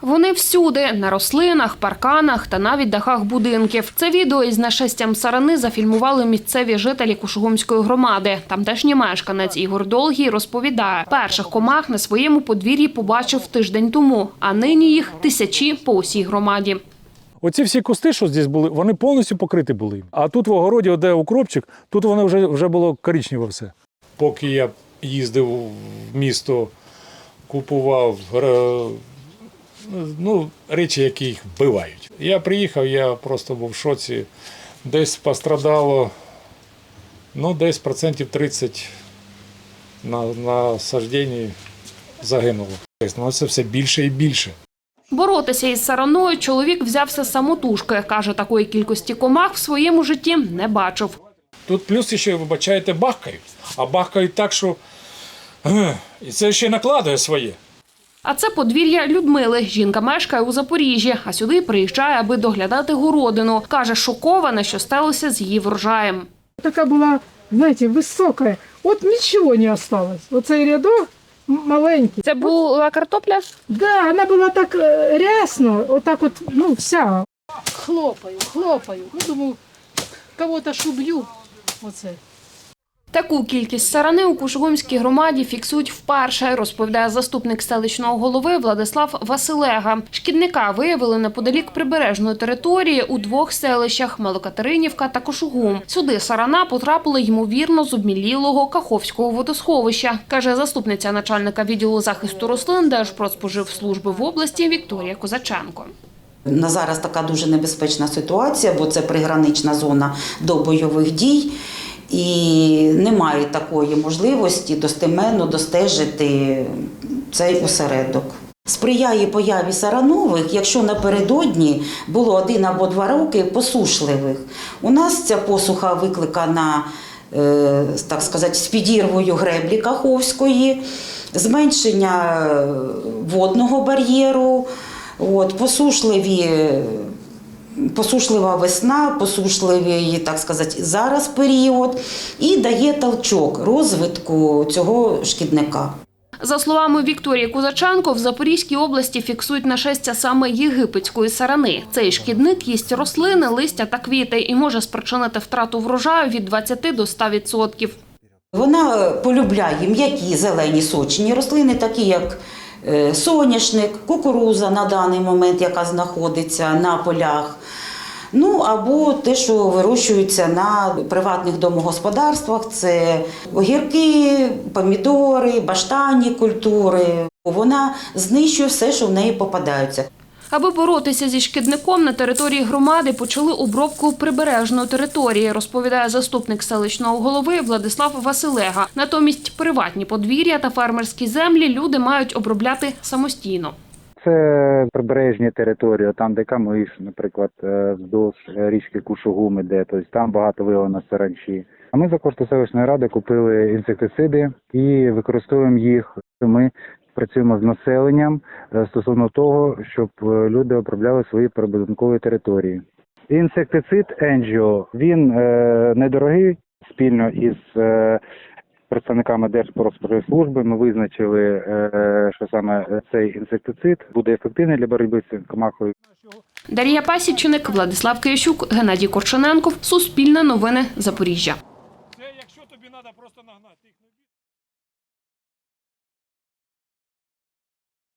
Вони всюди на рослинах, парканах та навіть дахах будинків. Це відео із нашестям сарани зафільмували місцеві жителі Кушугумської громади. Тамтешній мешканець Ігор Долгій розповідає, перших комах на своєму подвір'ї побачив тиждень тому, а нині їх тисячі по усій громаді. Оці всі кусти, що здесь були, вони повністю покриті були. А тут в огороді, де укропчик, тут воно вже, вже було коричневе все. Поки я їздив в місто, купував е, ну, речі, які їх вбивають. Я приїхав, я просто був в шоці. Десь пострадало ну, десь процентів 30 на, на сажденні загинуло. Ну, це все більше і більше. Боротися із сараною чоловік взявся самотужки. Каже, такої кількості комах в своєму житті не бачив. Тут плюс ще, вибачаєте, бахкають. А бахкають так, що і це ще накладує своє. А це подвір'я Людмили. Жінка мешкає у Запоріжжі, а сюди приїжджає, аби доглядати городину. Каже, шокована, що сталося з її врожаєм. Такая была, знаете, высокая. Вот ничего не осталось. Вот цей рядок м- маленький. Це була картопля? Да, она была так э, рясно, вот так вот, ну, вся. Хлопаю, хлопаю. Ну, думаю, кого-то ж убью. Оце. Таку кількість сарани у Кушугумській громаді фіксують вперше, розповідає заступник селищного голови Владислав Василега. Шкідника виявили неподалік прибережної території у двох селищах Малокатеринівка та Кошугум. Сюди сарана потрапила ймовірно з обмілілого Каховського водосховища, каже заступниця начальника відділу захисту рослин Держпродспоживслужби в області Вікторія Козаченко. На зараз така дуже небезпечна ситуація, бо це пригранична зона до бойових дій. І немає такої можливості достеменно достежити цей осередок. Сприяє появі саранових, якщо напередодні було один або два роки посушливих. У нас ця посуха викликана, е, так сказати, з підірвою греблі Каховської, зменшення водного бар'єру, от, посушливі посушлива весна, посушливий, так сказати, зараз період, і дає толчок розвитку цього шкідника. За словами Вікторії Кузаченко, в Запорізькій області фіксують нашестя саме єгипетської сарани. Цей шкідник їсть рослини, листя та квіти і може спричинити втрату врожаю від 20 до 100%. Вона полюбляє м'які зелені сочні рослини, такі як соняшник, кукуруза на даний момент, яка знаходиться на полях. Ну або те, що вирощується на приватних домогосподарствах, це огірки, помідори, баштанні культури. Вона знищує все, що в неї попадається. Аби боротися зі шкідником на території громади почали обробку прибережної території, розповідає заступник селищного голови Владислав Василега. Натомість приватні подвір'я та фермерські землі люди мають обробляти самостійно. Це прибережні території, там де Камиш, наприклад, е, вздовж е, річки Кушугум іде, тобто там багато виявлено саранчі. А ми за кошти селищної ради купили інсектициди і використовуємо їх. Ми працюємо з населенням е, стосовно того, щоб е, люди обробляли свої прибудинкові території. Інсектицид Енджіо він е, недорогий спільно із представниками Держпродспоживслужби ми визначили, що саме цей інсектицид буде ефективний для боротьби з комахою. Дар'я Пасічник, Владислав Киящук, Геннадій Корчененков. Суспільне новини Запоріжжя. Це якщо тобі треба просто нагнати їх.